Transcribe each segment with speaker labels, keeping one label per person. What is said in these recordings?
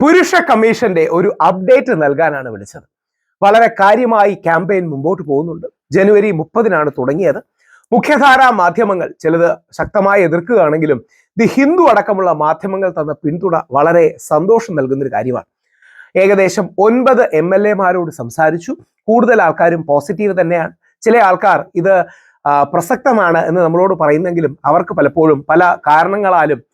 Speaker 1: പുരുഷ കമ്മീഷന്റെ ഒരു അപ്ഡേറ്റ് നൽകാനാണ് വിളിച്ചത്. വളരെ കാര്യമായി ക്യാമ്പയിൻ മുമ്പോട്ട് പോകുന്നുണ്ട്. ജനുവരി മുപ്പതിനാണ് തുടങ്ങിയത്. മുഖ്യധാരാ മാധ്യമങ്ങൾ ചിലത് ശക്തമായി എതിർക്കുകയാണെങ്കിലും ദി ഹിന്ദു അടക്കമുള്ള മാധ്യമങ്ങൾ തന്ന പിന്തുണ വളരെ സന്തോഷം നൽകുന്ന ഒരു കാര്യമാണ്. ഏകദേശം ഒൻപത് എം എൽ എമാരോട് സംസാരിച്ചു. കൂടുതൽ ആൾക്കാരും പോസിറ്റീവ് തന്നെയാണ്. ചില ആൾക്കാർ ഇത് പ്രസക്തമാണ് എന്ന് നമ്മളോട് പറയുന്നെങ്കിലും അവർക്ക് പലപ്പോഴും പല കാരണങ്ങളാലും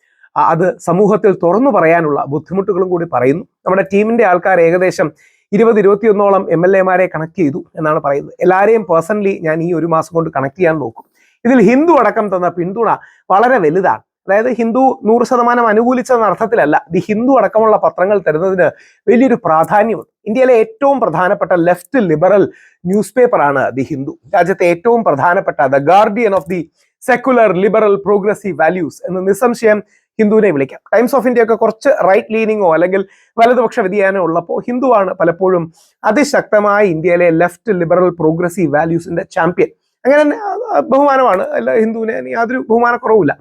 Speaker 1: അത് സമൂഹത്തിൽ തുറന്നു പറയാനുള്ള ബുദ്ധിമുട്ടുകളും കൂടി പറയുന്നു. നമ്മുടെ ടീമിന്റെ ആൾക്കാർ ഏകദേശം ഇരുപത് ഇരുപത്തിയൊന്നോളം എം എൽ എമാരെ കണക്ട് ചെയ്തു എന്നാണ് പറയുന്നത്. എല്ലാവരെയും പേഴ്സണലി ഞാൻ ഈ ഒരു മാസം കൊണ്ട് കണക്ട് ചെയ്യാൻ നോക്കും. ഇതിൽ ഹിന്ദു അടക്കം തന്ന പിന്തുണ വളരെ വലുതാണ്. അതായത് ഹിന്ദു നൂറ് ശതമാനം അനുകൂലിച്ചെന്ന അർത്ഥത്തിലല്ല. ദി ഹിന്ദു അടക്കമുള്ള പത്രങ്ങൾ തരുന്നതിന് വലിയൊരു പ്രാധാന്യമുണ്ട്. ഇന്ത്യയിലെ ഏറ്റവും പ്രധാനപ്പെട്ട ലെഫ്റ്റ് ലിബറൽ ന്യൂസ് പേപ്പറാണ് ദി ഹിന്ദു. രാജ്യത്തെ ഏറ്റവും പ്രധാനപ്പെട്ട the guardian of the secular liberal progressive values എന്ന് നിസ്സംശയം ഹിന്ദുവിനെ വിളിക്കാം. ടൈംസ് ഓഫ് ഇന്ത്യ ഒക്കെ കുറച്ച് റൈറ്റ് ലീനിങ്ങോ അല്ലെങ്കിൽ വലതുപക്ഷ വ്യതിയാനോ ഉള്ളപ്പോൾ ഹിന്ദുവാണ് പലപ്പോഴും അതിശക്തമായ ഇന്ത്യയിലെ ലെഫ്റ്റ് ലിബറൽ പ്രോഗ്രസീവ് വാല്യൂസിന്റെ ചാമ്പ്യൻ അങ്ങനെ തന്നെ ബഹുമാനമാണ്. അല്ല ഹിന്ദുവിനെ യാതൊരു ബഹുമാനക്കുറവില്ല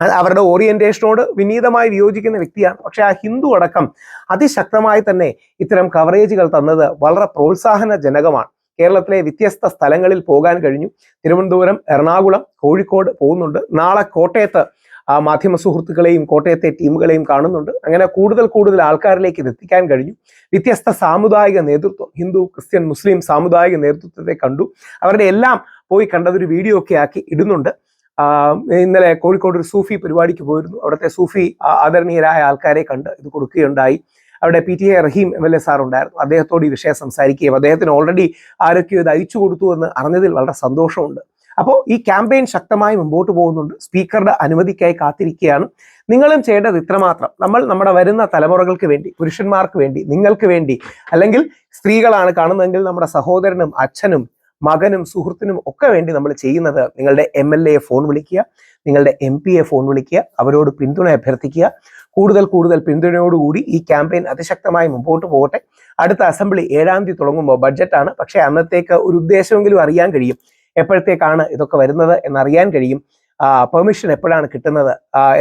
Speaker 1: അവരുടെ ഓറിയന്റേഷനോട് വിനീതമായി വിയോജിക്കുന്ന വ്യക്തിയാണ്. പക്ഷെ ആ ഹിന്ദു അടക്കം അതിശക്തമായി തന്നെ ഇത്തരം കവറേജുകൾ തന്നത് വളരെ പ്രോത്സാഹനജനകമാണ്. കേരളത്തിലെ വ്യത്യസ്ത സ്ഥലങ്ങളിൽ പോകാൻ കഴിഞ്ഞു. തിരുവനന്തപുരം എറണാകുളം കോഴിക്കോട് പോകുന്നുണ്ട്. നാളെ കോട്ടയത്ത് ആ മാധ്യമ സുഹൃത്തുക്കളെയും കോട്ടയത്തെ ടീമുകളെയും കാണുന്നുണ്ട്. അങ്ങനെ കൂടുതൽ കൂടുതൽ ആൾക്കാരിലേക്ക് ഇത് എത്തിക്കാൻ കഴിഞ്ഞു. വ്യത്യസ്ത സാമുദായിക നേതൃത്വം ഹിന്ദു ക്രിസ്ത്യൻ മുസ്ലിം സാമുദായിക നേതൃത്വത്തെ കണ്ടു. അവരുടെ എല്ലാം പോയി കണ്ടതൊരു വീഡിയോ ഒക്കെ ആക്കി ഇടുന്നുണ്ട്. ഇന്നലെ കോഴിക്കോട് ഒരു സൂഫി പരിപാടിക്ക് പോയിരുന്നു. അവിടുത്തെ സൂഫി ആദരണീയരായ ആൾക്കാരെ കണ്ട് ഇത് കൊടുക്കുകയുണ്ടായി. അവിടെ P T A Rahim M L A sir ഉണ്ടായിരുന്നു. അദ്ദേഹത്തോട് ഈ വിഷയം സംസാരിക്കുകയും അദ്ദേഹത്തിന് ഓൾറെഡി ആരൊക്കെയോ ഇത് അയച്ചു കൊടുത്തു എന്ന് അറിഞ്ഞതിൽ വളരെ സന്തോഷമുണ്ട്. അപ്പോൾ ഈ ക്യാമ്പയിൻ ശക്തമായി മുമ്പോട്ട് പോകുന്നുണ്ട്. സ്പീക്കറുടെ അനുമതിക്കായി കാത്തിരിക്കുകയാണ്. നിങ്ങളും ചെയ്യേണ്ടത് ഇത്രമാത്രം. നമ്മൾ നമ്മുടെ വരുന്ന തലമുറകൾക്ക് വേണ്ടി പുരുഷന്മാർക്ക് വേണ്ടി നിങ്ങൾക്ക് വേണ്ടി അല്ലെങ്കിൽ സ്ത്രീകളാണ് കാണുന്നതെങ്കിൽ നമ്മുടെ സഹോദരനും അച്ഛനും മകനും സുഹൃത്തിനും ഒക്കെ വേണ്ടി നമ്മൾ ചെയ്യുന്നത് നിങ്ങളുടെ എം എൽ എ ഫോൺ വിളിക്കുക നിങ്ങളുടെ എം പിയെ ഫോൺ വിളിക്കുക അവരോട് പിന്തുണ അഭ്യർത്ഥിക്കുക. കൂടുതൽ കൂടുതൽ പിന്തുണയോടുകൂടി ഈ ക്യാമ്പയിൻ അതിശക്തമായി മുമ്പോട്ട് പോകട്ടെ. അടുത്ത അസംബ്ലി ഏഴാം തീയതി തുടങ്ങുമ്പോൾ ബഡ്ജറ്റാണ്. പക്ഷേ അന്നത്തേക്ക് ഒരു ഉദ്ദേശമെങ്കിലും അറിയാൻ കഴിയും. എപ്പോഴത്തേക്കാണ് ഇതൊക്കെ വരുന്നത് എന്നറിയാൻ കഴിയും. പെർമിഷൻ എപ്പോഴാണ് കിട്ടുന്നത്?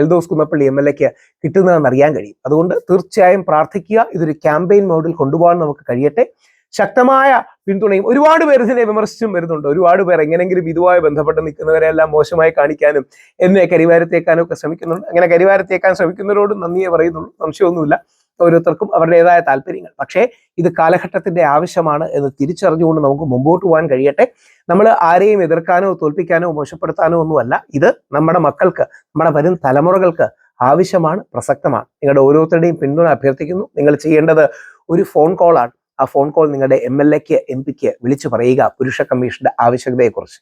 Speaker 1: എൽദോസ് കുന്നപ്പള്ളി എം എൽ എക്ക് കിട്ടുന്നതെന്ന് അറിയാൻ കഴിയും. അതുകൊണ്ട് തീർച്ചയായും പ്രാർത്ഥിക്കുക. ഇതൊരു ക്യാമ്പയിൻ മോഡിൽ കൊണ്ടുപോകാൻ നമുക്ക് കഴിയട്ടെ. ശക്തമായ പിന്തുണയും ഒരുപാട് പേർ ഇതിനെ വിമർശിച്ചും വരുന്നുണ്ട്. ഒരുപാട് പേർ എങ്ങനെങ്കിലും ഇതുമായി ബന്ധപ്പെട്ട് നിൽക്കുന്നവരെല്ലാം മോശമായി കാണിക്കാനും എന്നെ കരിവാരത്തേക്കാനും ഒക്കെ ശ്രമിക്കുന്നുണ്ട്. അങ്ങനെ കരിവാരത്തേക്കാൻ ശ്രമിക്കുന്നവരോട് നന്ദിയെ പറയുന്നുള്ളൂ. സംശയമൊന്നുമില്ല. ഓരോരുത്തർക്കും അവരുടേതായ താല്പര്യങ്ങൾ. പക്ഷേ ഇത് കാലഘട്ടത്തിന്റെ ആവശ്യമാണ് എന്ന് തിരിച്ചറിഞ്ഞുകൊണ്ട് നമുക്ക് മുമ്പോട്ട് പോകാൻ കഴിയട്ടെ. നമ്മൾ ആരെയും എതിർക്കാനോ തോൽപ്പിക്കാനോ മോശപ്പെടുത്താനോ ഒന്നുമല്ല. ഇത് നമ്മുടെ മക്കൾക്ക് നമ്മുടെ വരും തലമുറകൾക്ക് ആവശ്യമാണ് പ്രസക്തമാണ്. നിങ്ങളുടെ ഓരോരുത്തരുടെയും പിന്തുണ അഭ്യർത്ഥിക്കുന്നു. നിങ്ങൾ ചെയ്യേണ്ടത് ഒരു ഫോൺ കോളാണ്. ആ ഫോൺ കോൾ നിങ്ങളുടെ എം എൽ എക്ക് എം പിക്ക് വിളിച്ചു പറയുക പുരുഷ കമ്മീഷന്റെ ആവശ്യകതയെക്കുറിച്ച്.